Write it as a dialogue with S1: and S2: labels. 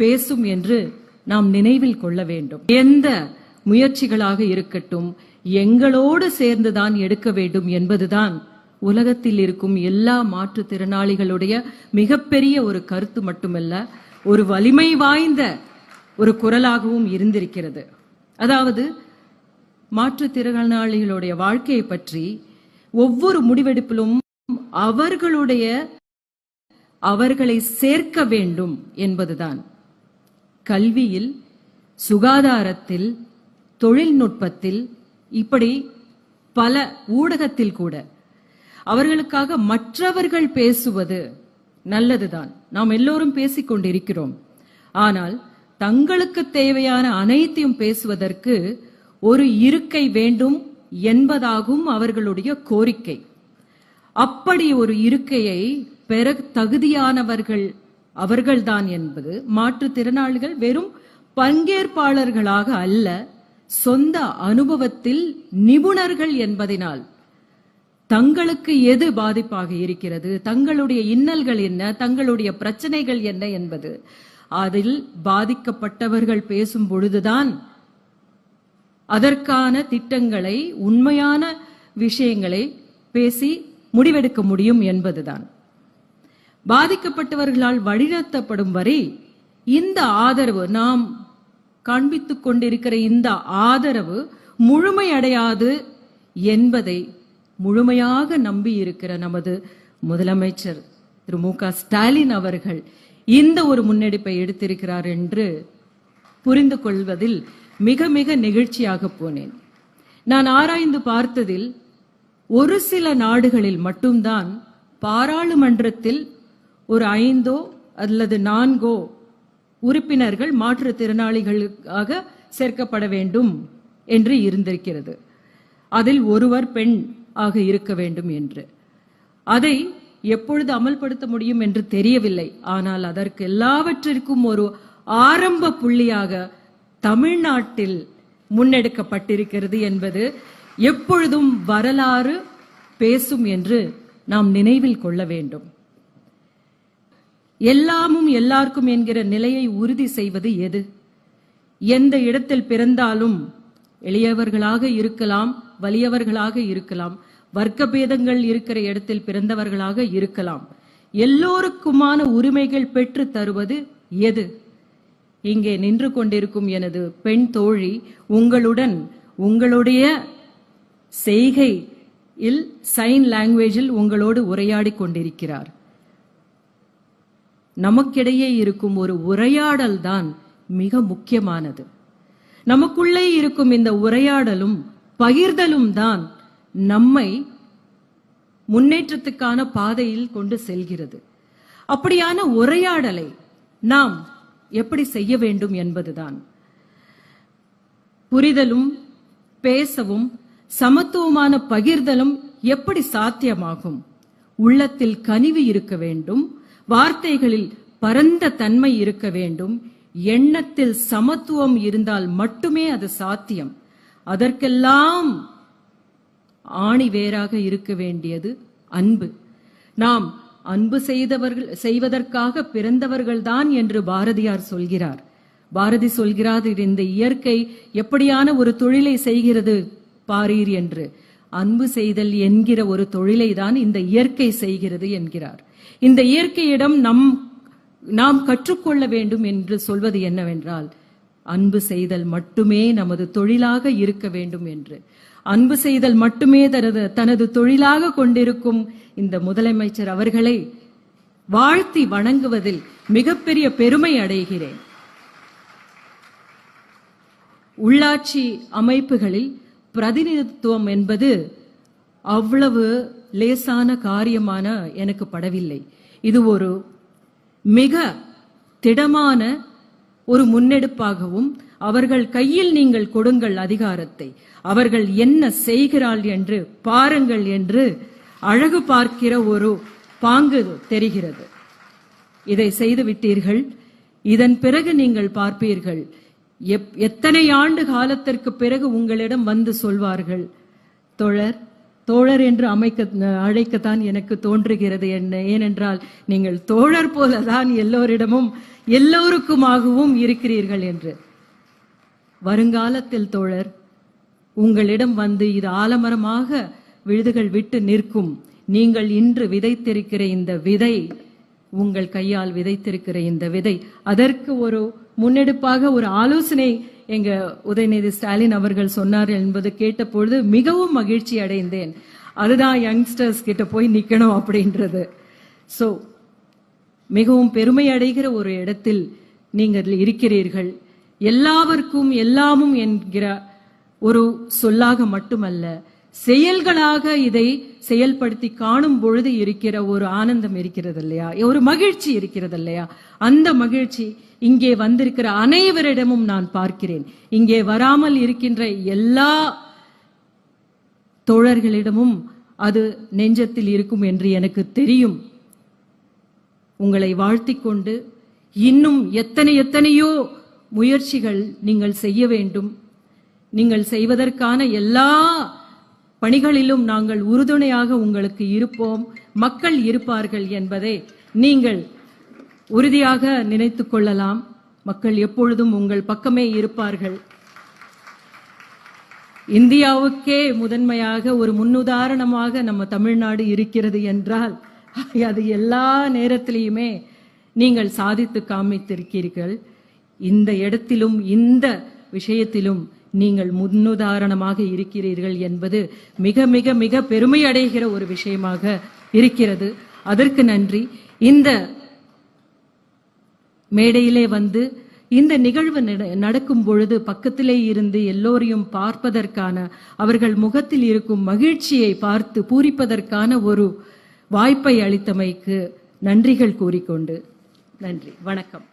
S1: பேசும் என்று நாம் நினைவில் கொள்ள வேண்டும். எந்த முயற்சிகளாக இருக்கட்டும் எங்களோடு சேர்ந்துதான் எடுக்க வேண்டும் என்பதுதான் உலகத்தில் இருக்கும் எல்லா மாற்றுத்திறனாளிகளுடைய மிகப்பெரிய ஒரு கருத்து மட்டுமல்ல ஒரு வலிமை வாய்ந்த ஒரு குரலாகவும் இருந்திருக்கிறது. அதாவது மாற்றுத்திறனாளிகளுடைய வாழ்க்கையை பற்றி ஒவ்வொரு முடிவெடுப்பிலும் அவர்களுடைய அவர்களை சேர்க்க வேண்டும் என்பதுதான். கல்வியில் சுகாதாரத்தில் தொழில்நுட்பத்தில் இப்படி பல ஊடகத்தில் கூட. அவர்களுக்காக மற்றவர்கள் பேசுவது நல்லதுதான். நாம் எல்லோரும் பேசிக் கொண்டிருக்கிறோம். ஆனால் தங்களுக்கு தேவையான அனைத்தையும் பேசுவதற்கு ஒரு இருக்கை வேண்டும் என்பதாகும் அவர்களுடைய கோரிக்கை. அப்படி ஒரு இருக்கையை பெற தகுதியானவர்கள் அவர்கள்தான் என்பது மாற்றுத்திறனாளிகள் வெறும் பங்கேற்பாளர்களாக அல்ல சொந்த அனுபவத்தில் நிபுணர்கள் என்பதினால். தங்களுக்கு எது பாதிப்பாக இருக்கிறது தங்களுடைய இன்னல்கள் என்ன தங்களுடைய பிரச்சனைகள் என்ன என்பது அதில் பாதிக்கப்பட்டவர்கள் பேசும் பொழுதுதான் அதற்கான திட்டங்களை உண்மையான விஷயங்களை பேசி முடிவெடுக்க முடியும் என்பதுதான். பாதிக்கப்பட்டவர்களால் வழிநடத்தப்படும் வரை இந்த ஆதரவு நாம் காண்பித்துக் கொண்டிருக்கிற இந்த ஆதரவு முழுமையடையாது என்பதை முழுமையாக நம்பி இருக்கிற நமது முதலமைச்சர் திரு மு க ஸ்டாலின் அவர்கள் இந்த ஒரு முன்னெடுப்பை எடுத்திருக்கிறார் என்று புரிந்து கொள்வதில் மிக மிக நெகிழ்ச்சியாக போனேன். நான் ஆராய்ந்து பார்த்ததில் ஒரு சில நாடுகளில் மட்டும்தான் பாராளுமன்றத்தில் ஒரு ஐந்தோ அல்லது நான்கோ உறுப்பினர்கள் மாற்றுத்திறனாளிகளுக்காக சேர்க்கப்பட வேண்டும் என்று இருந்திருக்கிறது. அதில் ஒருவர் பெண் ஆக இருக்க வேண்டும் என்று. அதை எப்பொழுது அமல்படுத்த முடியும் என்று தெரியவில்லை. ஆனால் அதற்கு எல்லாவற்றிற்கும் ஒரு ஆரம்ப புள்ளியாக தமிழ்நாட்டில் முன்னெடுக்கப்பட்டிருக்கிறது என்பது எப்பொழுதும் வரலாறு பேசும் என்று நாம் நினைவில் கொள்ள வேண்டும். எல்லாமும் எல்லாருக்கும் என்கிற நிலையை உறுதி செய்வது எது? எந்த இடத்தில் பிறந்தாலும் எளியவர்களாக இருக்கலாம் வலியவர்களாக இருக்கலாம் வர்க்க பேதங்கள் இருக்கிற இடத்தில் பிறந்தவர்களாக இருக்கலாம். எல்லோருக்குமான உரிமைகள் பெற்று தருவது எது? இங்கே நின்று கொண்டிருக்கும் எனது பெண் தோழி உங்களுடன் உங்களுடைய செய்கையில் சைன் லாங்குவேஜில் உங்களோடு உரையாடி கொண்டிருக்கிறார். நமக்கிடையே இருக்கும் ஒரு உரையாடல் தான் மிக முக்கியமானது. நமக்குள்ளே இருக்கும் இந்த உரையாடலும் பகிர்தலும் தான் நம்மை முன்னேற்றத்துக்கான பாதையில் கொண்டு செல்கிறது. அப்படியான உரையாடலை நாம் எப்படி செய்ய வேண்டும் என்பதுதான். புரிதலும் பேசவும் சமத்துவமான பகிர்தலும் எப்படி சாத்தியமாகும்? உள்ளத்தில் கனிவு இருக்க வேண்டும் வார்த்தைகளில் பரந்த தன்மை இருக்க வேண்டும். எண்ணத்தில் சமத்துவம் இருந்தால் மட்டுமே அது சாத்தியம். அதற்கெல்லாம் ஆணி வேறாக இருக்க வேண்டியது அன்பு. நாம் அன்பு செய்தவர்கள் செய்வதற்காக பிறந்தவர்கள்தான் என்று பாரதியார் சொல்கிறார். பாரதி சொல்கிறார் இந்த இயற்கை எப்படியான ஒரு தொழிலை செய்கிறது பாரீர் என்று. அன்பு செய்தல் என்கிற ஒரு தொழிலை தான் இந்த இயற்கை செய்கிறது என்கிறார். இந்த இயற்கையிடம் நம் நாம் கற்றுக்கொள்ள வேண்டும் என்று சொல்வது என்னவென்றால் அன்பு செய்தல் மட்டுமே நமது தொழிலாக இருக்க வேண்டும் என்று. அன்பு செய்தல் மட்டுமே தனது தனது தொழிலாக கொண்டிருக்கும் இந்த முதலமைச்சர் அவர்களை வாழ்த்தி வணங்குவதில் மிகப்பெரிய பெருமை அடைகிறேன். உள்ளாட்சி அமைப்புகளில் பிரதிநிதித்துவம் என்பது அவ்வளவு லேசான காரியமான எனக்கு படவில்லை. இது ஒரு மிக திடமான ஒரு முன்னெடுப்பாகவும் அவர்கள் கையில் நீங்கள் கொடுங்கள் அதிகாரத்தை அவர்கள் என்ன செய்கிறாள் என்று பாருங்கள் என்று அழகு பார்க்கிற ஒரு பாங்கு தெரிகிறது. இதை செய்து விட்டீர்கள். இதன் பிறகு நீங்கள் பார்ப்பீர்கள். எப்- எத்தனை ஆண்டு காலத்திற்கு பிறகு உங்களிடம் வந்து சொல்வார்கள்? தோழர் தோழர் என்று அமைக்க அழைக்கத்தான் எனக்கு தோன்றுகிறது என்ன ஏனென்றால் நீங்கள் தோழர் போலதான் எல்லோரிடமும் எல்லோருக்குமாகவும் இருக்கிறீர்கள் என்று. வருங்காலத்தில் தோழர் உங்களிடம் வந்து இது ஆலமரமாக விழுதுகள் விட்டு நிற்கும். நீங்கள் இன்று விதைத்திருக்கிற இந்த விதை உங்கள் கையால் விதைத்திருக்கிற இந்த விதை அதற்கு ஒரு முன்னெடுப்பாக ஒரு ஆலோசனை எங்க உதயநிதி ஸ்டாலின் அவர்கள் சொன்னார் என்பது கேட்டபொழுது மிகவும் மகிழ்ச்சி அடைந்தேன். அதுதான் யங்ஸ்டர்ஸ் கிட்ட போய் நிக்கணும் அப்படின்றது. சோ மிகவும் பெருமை அடைகிற ஒரு இடத்தில் நீங்கள் இருக்கிறீர்கள். எல்லாவர்க்கும் எல்லாமும் என்கிற ஒரு சொல்லாக மட்டுமல்ல செயல்களாக இதை செயல்படுத்தி காணும் பொழுது இருக்கிற ஒரு ஆனந்தம் இருக்கிறது இல்லையா ஒரு மகிழ்ச்சி இருக்கிறது இல்லையா அந்த மகிழ்ச்சி இங்கே வந்திருக்கிற அனைவரிடமும் நான் பார்க்கிறேன். இங்கே வராமல் இருக்கின்ற எல்லா தோழர்களிடமும் அது நெஞ்சத்தில் இருக்கும் என்று எனக்கு தெரியும். உங்களை வாழ்த்திக்கொண்டு இன்னும் எத்தனை எத்தனையோ முயற்சிகள் நீங்கள் செய்ய வேண்டும். நீங்கள் செய்வதற்கான எல்லா பணிகளிலும் நாங்கள் உறுதுணையாக உங்களுக்கு இருப்போம். மக்கள் இருப்பார்கள் என்பதை நீங்கள் உறுதியாக நினைத்து கொள்ளலாம். மக்கள் எப்பொழுதும் உங்கள் பக்கமே இருப்பார்கள். இந்தியாவுக்கே முதன்மையாக ஒரு முன்னுதாரணமாக நம்ம தமிழ்நாடு இருக்கிறது என்றால் அது எல்லா நேரத்திலையுமே நீங்கள் சாதித்து காமித்திருக்கிறீர்கள். இந்த இடத்திலும் இந்த விஷயத்திலும் நீங்கள் முன்னுதாரணமாக இருக்கிறீர்கள் என்பது மிக மிக மிக பெருமை அடைகிற ஒரு விஷயமாக இருக்கிறது. அதற்கு நன்றி. இந்த மேடையிலே வந்து இந்த நிகழ்வு நட- நடக்கும் பொழுது பக்கத்திலே இருந்து எல்லோரையும் பார்ப்பதற்கான அவர்கள் முகத்தில் இருக்கும் மகிழ்ச்சியை பார்த்து பூரிப்பதற்கான ஒரு வாய்ப்பை அளித்தமைக்கு நன்றிகள் கூறிக்கொண்டு நன்றி. வணக்கம்.